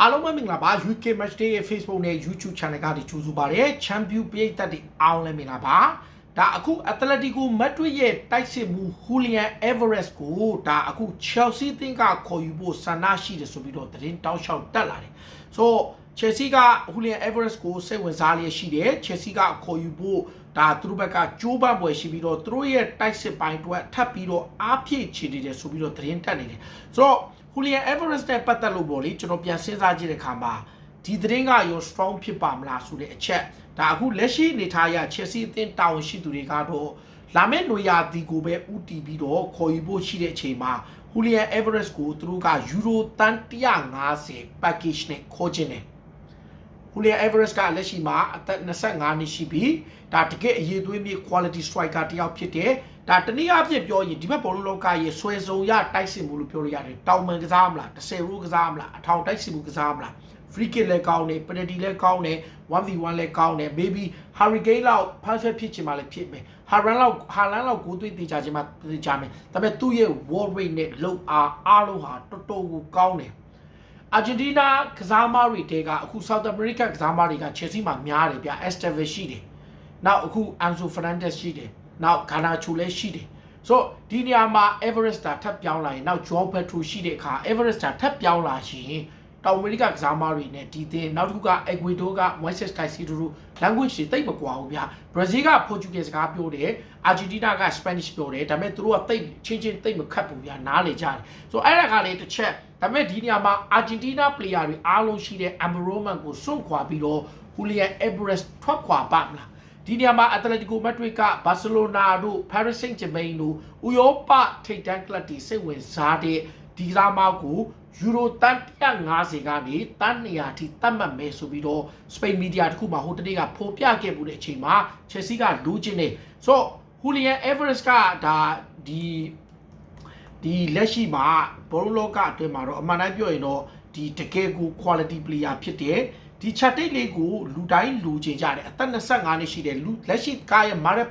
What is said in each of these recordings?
အားလုံးပဲမင်္ဂလာပါ UK Match Day ရဲ့ Facebook နဲ့ YouTube Channel ကနေကြိုဆိုပါရစေ။ Champion ပရိသတ်တွေအားလုံးလည်းမင်္ဂလာပါ။ဒါအခု Atletico Madrid ရဲ့တိုက်စစ်မှု Julian Alvarez ကိုဒါအခု Chelsea သင်းကခေါ်ယူဖို့ဆန္ဒရှိတယ်ဆိုပြီးတော့သတင်းတောက်လျှောက်တက်လာတယ်။ဆိုတော့ Chelsea က Julian Alvarez ကိုစိတ်ဝင်စားလျက်ရှိတယ်။ Chelsea ကခေါ်ယူဖို့ဒါသူတို့ဘက်ကကြိုးပမ်းပွဲရှိပြီးတော့သူတို့ရဲ့တိုက်စစ်ပိုင်းအတွက်ထပ်ပြီးတော့အားဖြည့်ချေနေတယ်ဆိုပြီးတော့သတင်းတက်နေတယ်။ဆိုတော့ Julian Alvarez နဲ့ပတ်သက်လို့ပေါ့လေကျွန်တော်ပြန်စဉ်းစားကြည့်တဲ့အခါမှာဒီသတင်းကရော strong ဖြစ်ပါမလားဆိုတဲ့အချက်ဒါအခုလက်ရှိအနေထားအရ Chelsea အသင်းတာဝန်ရှိသူတွေကတော့လာမယ့်နွေရာသီကိုပဲဥတီပြီးတော့ခေါ်ယူဖို့ရှိတဲ့အချိန်မှာ Julian Alvarez ကိုသူတို့ကယူရိုတန်150 package နဲ့ခေါ်ခြင်းတယ် Julian Alvarez ကလက်ရှိမှာအသက်25နှစ်ရှိပြီဒါတကယ်အရေးသွေးမြေ quality striker တစ်ယောက်ဖြစ်တယ် ဒါတနည်းအားဖြင့်ပြောရင်ဒီဘက်ဘောလုံးလောကရဲ့ဆွဲစုံရတိုက်စစ်မှုလို့ပြောလို့ရတယ်တောင်ပန်ကစားမလား10ရိုးကစားမလားအထောင်တိုက်စစ်မှုကစားမလား free kick လည်းကောင်းတယ် penalty လည်းကောင်းတယ် 1v1 လည်းကောင်းတယ် maybe hurricane လောက် perfect ဖြစ်ချင်မှလည်းဖြစ်မယ် Haran လောက် Haran လောက်ကိုသွေးတေချာချင်မှတေချာမယ်ဒါပေမဲ့သူ့ရဲ့ wall rate နဲ့လောက်အားအားလုံးဟာတော်တော်ကိုကောင်းတယ်အာဂျင်တီးနားကစားမတွေတဲကအခု South America ကစားမတွေက Chelsea မှာများတယ်ဗျ Estevez ရှိတယ်။နောက်အခု Anzo Fernandez ရှိတယ်။ နောက် Garnacho လည်းရှိတယ်။ဆိုတော့ဒီနေရာမှာ Everest တာထပ်ပြောင်းလာရင်နောက် Joao Pedro ရှိတဲ့အခါ Everest တာထပ်ပြောင်းလာရှင်တောင်အမေရိကကစားမတွေနဲ့ဒီတင်နောက်တစ်ခုက Ecuador က Moises Caicedo တို့ language တွေတိတ်မကွာဘူးဗျ။ Brazil က Portuguese စကားပြောတယ်။ Argentina က Spanish ပြောတယ်။ဒါပေမဲ့သူတို့ကတိတ်ချင်းချင်းတိတ်မခတ်ဘူးဗျ။နားလေကြတယ်။ဆိုတော့အဲ့ဒါကလည်းတစ်ချက်ဒါပေမဲ့ဒီနေရာမှာ Argentina player တွေအားလုံးရှိတဲ့ Amoroman ကိုစွန့်ခွာပြီးတော့ Julian Alvarez ထွက်ခွာပါမလား။ ဒီနေရာမှာ Atletico Madrid က Barcelona တို့ Paris Saint-Germain တို့ဥရောပထိပ်တန်းကလပ်တွေစိတ်ဝင်စားတဲ့ဒီကစားမကိုယူရိုတန်150ကနေတန်200ထိတတ်မှတ်မယ်ဆိုပြီးတော့စပိန်မီဒီယာတခုမှဟိုတနေ့ကဖော်ပြခဲ့မှုတဲ့အချိန်မှာ Chelsea ကလူးချင်းနေဆိုတော့ Julian Alvarez ကဒါဒီဒီလက်ရှိမှာဘောလုံးလောကအတွင်းမှာတော့အမှန်တမ်းပြောရင်တော့ဒီတကယ်ကို quality player ဖြစ်တယ် ဒီချက်တိတ်လေးကိုလူတိုင်းလူချင်ကြတယ်အသက်25နှစ်ရှိတယ်လူလက်ရှိကားရဲ့ market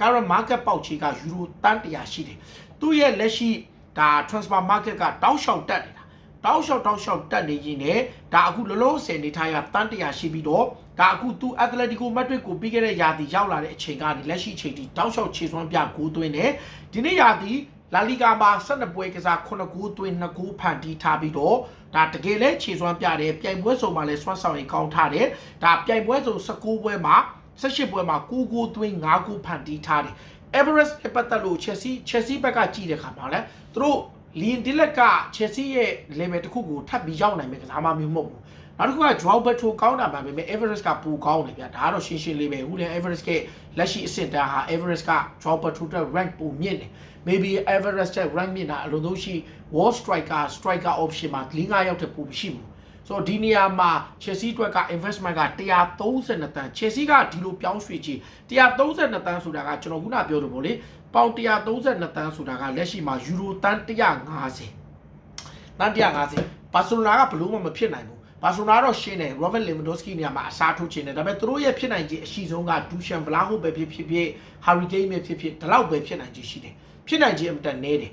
ကား market ပေါက်ချေကယူရိုတန်100ရှိတယ်သူ့ရဲ့လက်ရှိဒါ transfer market ကတောက်လျှောက်တက်နေတာတောက်လျှောက်တောက်လျှောက်တက်နေရင်လည်းဒါအခုလောလောဆယ်နေထားရတန်100ရှိပြီးတော့ဒါအခုသူ Atletico Madrid ကိုပြီးခဲ့တဲ့ရာသီရောက်လာတဲ့အချိန်ကနေလက်ရှိအချိန်ထိတောက်လျှောက်ခြေစွမ်းပြဂိုးသွင်းတယ်ဒီနေ့ရာသီ လာလီဂါမှာ12ပွဲကစား9ဂိုးသွင်း2ဂိုးဖန်တီးထားပြီးတော့ဒါတကယ်လဲခြေစွမ်းပြတယ်ပြိုင်ပွဲစုံမှာလဲစွမ်းဆောင်ရင်ကောင်းထားတယ်ဒါပြိုင်ပွဲစုံ19ပွဲမှာ18ပွဲမှာ9ဂိုးသွင်း5ဂိုးဖန်တီးထားတယ် Everest နဲ့ပတ်သက်လို့ Chelsea Chelsea ဘက်ကကြည့်တဲ့ခါမှာလဲသူတို့လီယန်ဒီလက်က Chelsea ရဲ့ level တစ်ခုကိုထပ်ပြီးရောက်နိုင်မယ်ကစားမမျိုးမဟုတ်ဘူး နောက်တစ်ခုက Joao Pedro ကောင်းတာပါပဲ Everest ကပိုကောင်းတယ်ဗျာဒါကတော့ရှင်းရှင်းလေးပဲဦးလည်း Everest ကလက်ရှိအဆင့်တန်းဟာ Everest က Joao Pedro တဲ့ rank ပိုမြင့်တယ် maybe Everest တဲ့ rank မြင့်တာအလုံးစုံရှိ wall striker striker option မှာ၄၅ရောက်တဲ့ပိုမရှိဘူးဆိုတော့ဒီနေရာမှာ Chelsea အတွက်က investment က132တန်း Chelsea ကဒီလိုပြောင်းရွှေ့ချေ132တန်းဆိုတာကကျွန်တော်ခုနပြောလို့ဗောလေပေါင်132တန်းဆိုတာကလက်ရှိမှာယူရိုတန်း150တန်း150ဘာစီလိုနာကဘလို့မှမဖြစ်နိုင်ဘူး ဘာစီလိုနာတော့ရှင်းတယ် Robert Lewandowski နေရာမှာအစားထိုးချင်တယ်ဒါပေမဲ့သူတို့ရဲ့ဖြစ်နိုင်ခြေအရှိဆုံးက Dusan Vlahovic ပဲဖြစ်ဖြစ်ဖြစ် Harry Kane ပဲဖြစ်ဖြစ်ဒီလောက်ပဲဖြစ်နိုင်ခြေရှိတယ်ဖြစ်နိုင်ခြေအမတန်နည်းတယ်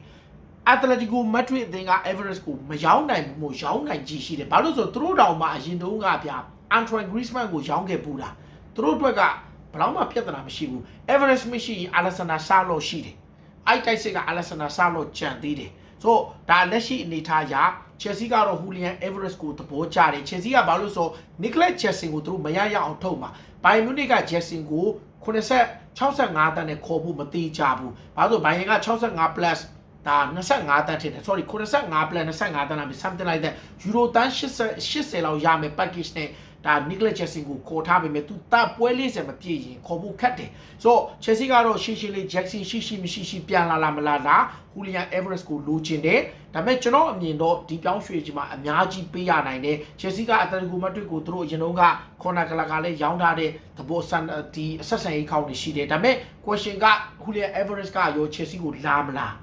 Atletico Madrid အသင်းက Everest ကိုမရောင်းနိုင်ဘူးမို့ရောင်းနိုင်ကြရှိတယ်။ဘာလို့ဆိုသူတို့တောင်မှအရင်တုန်းကဗျာ Antoine Griezmann ကိုရောင်းခဲ့ပူတာ။သူတို့အတွက်ကဘယ်တော့မှပြဿနာမရှိဘူး။ Everest မရှိရင် Alexander Salo ရှိတယ်။အဲ့တိုက်စစ်က Alexander Salo ကြံသေးတယ်။ ဆိုဒါလက်ရှိအနေထားအရ Chelsea ကတော့ Julian Everest ကိုသဘောကျတယ်။ Chelsea ကဘာလို့ဆို Nicolas Jackson ကိုသူတို့မရရအောင်ထုတ်မှာ။ Bayern Munich က Jackson ကို80 65တန်းနဲ့ခေါ်ဖို့မသေးကြဘူး။ဘာလို့ဆို Bayern က65 plus ဒါ25တန်းထင်တယ် sorry 85 plan 25တန်းလား something like that ယူရိုတန်း80 80လောက်ရမယ် package နဲ့ ဒါ Nicolas Jackson ကိုခေါ်ထားပေမဲ့သူတပ်ပွဲ40မပြည့်ရင်ခေါ်ဖို့ခက်တယ်ဆိုတော့ Chelsea ကတော့ရှင်းရှင်းလေး Jackson ရှိရှိမရှိရှိပြန်လာလာမလာလာ Julian Everest ကိုလိုချင်တယ်ဒါပေမဲ့ကျွန်တော်အမြင်တော့ဒီပြောင်းရွှေ့ခြင်းမှာအများကြီးပေးရနိုင်တယ် Chelsea က Atletico Madrid ကိုသူတို့အရင်တုန်းက corner ကလကလည်းရောင်းထားတဲ့သဘောဆန်ဒီအဆက်ဆံရေးခေါင်းတွေရှိတယ်ဒါပေမဲ့ question က Julian Everest ကရော Chelsea ကိုလာမလား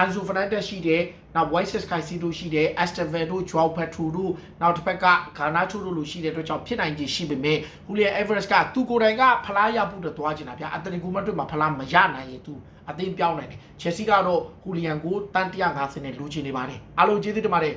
Anzo Fernandez ရှိတယ်နောက် Moises Caicedo ရှိတယ် Estevez တို့ Joao Pedro တို့နောက်တစ်ဖက်က Garnacho တို့လိုရှိတဲ့အတွက်ကြောင့်ဖြစ်နိုင်ခြေရှိပေမဲ့ Julian Alvarez ကသူကိုယ်တိုင်ကဖလားရဖို့တော့သွားချင်တာဗျာ Atletico Madrid မှာဖလားမရနိုင်ရင်သူအသိပြောင်းနိုင်တယ် Chelsea ကတော့ Julian ကိုတန်150နဲ့လူချင်နေပါတယ်အားလုံးကျေးဇူးတင်ပါတယ်